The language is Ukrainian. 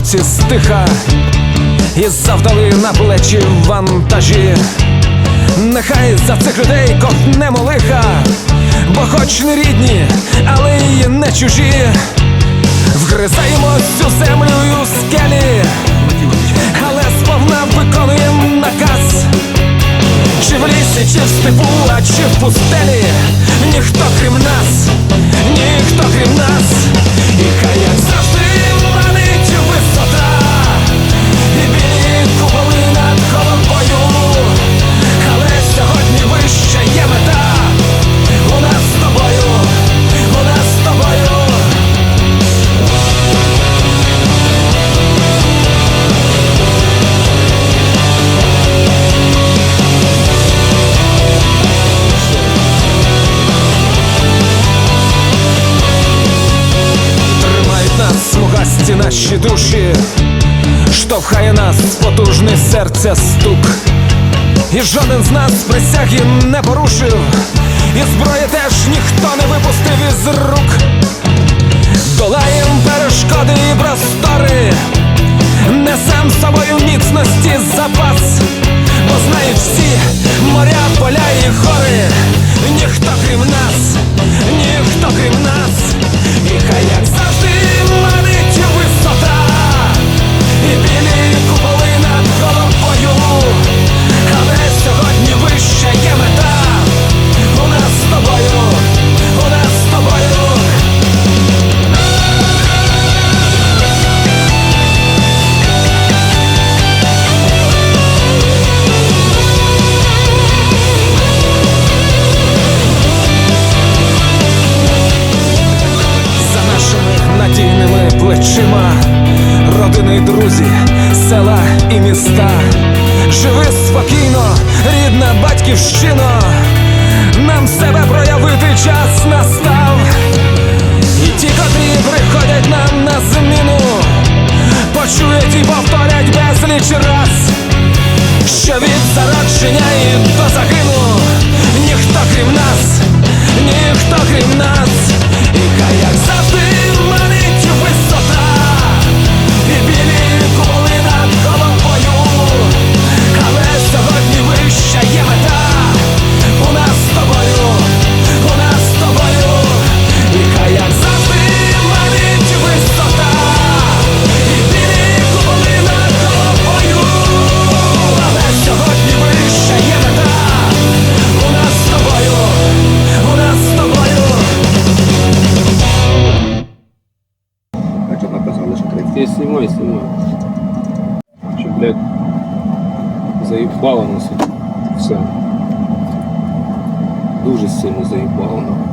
Хлопці стиха і завдали на плечі вантажі. Нехай за цих людей ковтнемо лиха, бо хоч не рідні, але й не чужі. Вгризаємось у землю і у скелі, але сповна виконуємо наказ. Чи в лісі, чи в степу, а чи в пустелі смугасті наші душі, штовхає нас потужний серця стук. І жоден з нас присяги не порушив, і зброї теж ніхто не випустив із рук. Долаєм перешкоди і простори, несем з собою міцності запас, бо знають всі моря, поля і гори, ніхто крім нас, ніхто крім нас, друзі, села і міста. Живи спокійно, рідна батьківщина, нам себе проявити час настав. І ті, котрі приходять нам на зміну, почують і повторять безліч раз, написали, що 30? Я снимай, снимай. Че, блядь, заебало нас все. Дуже сильно заебало нахуй.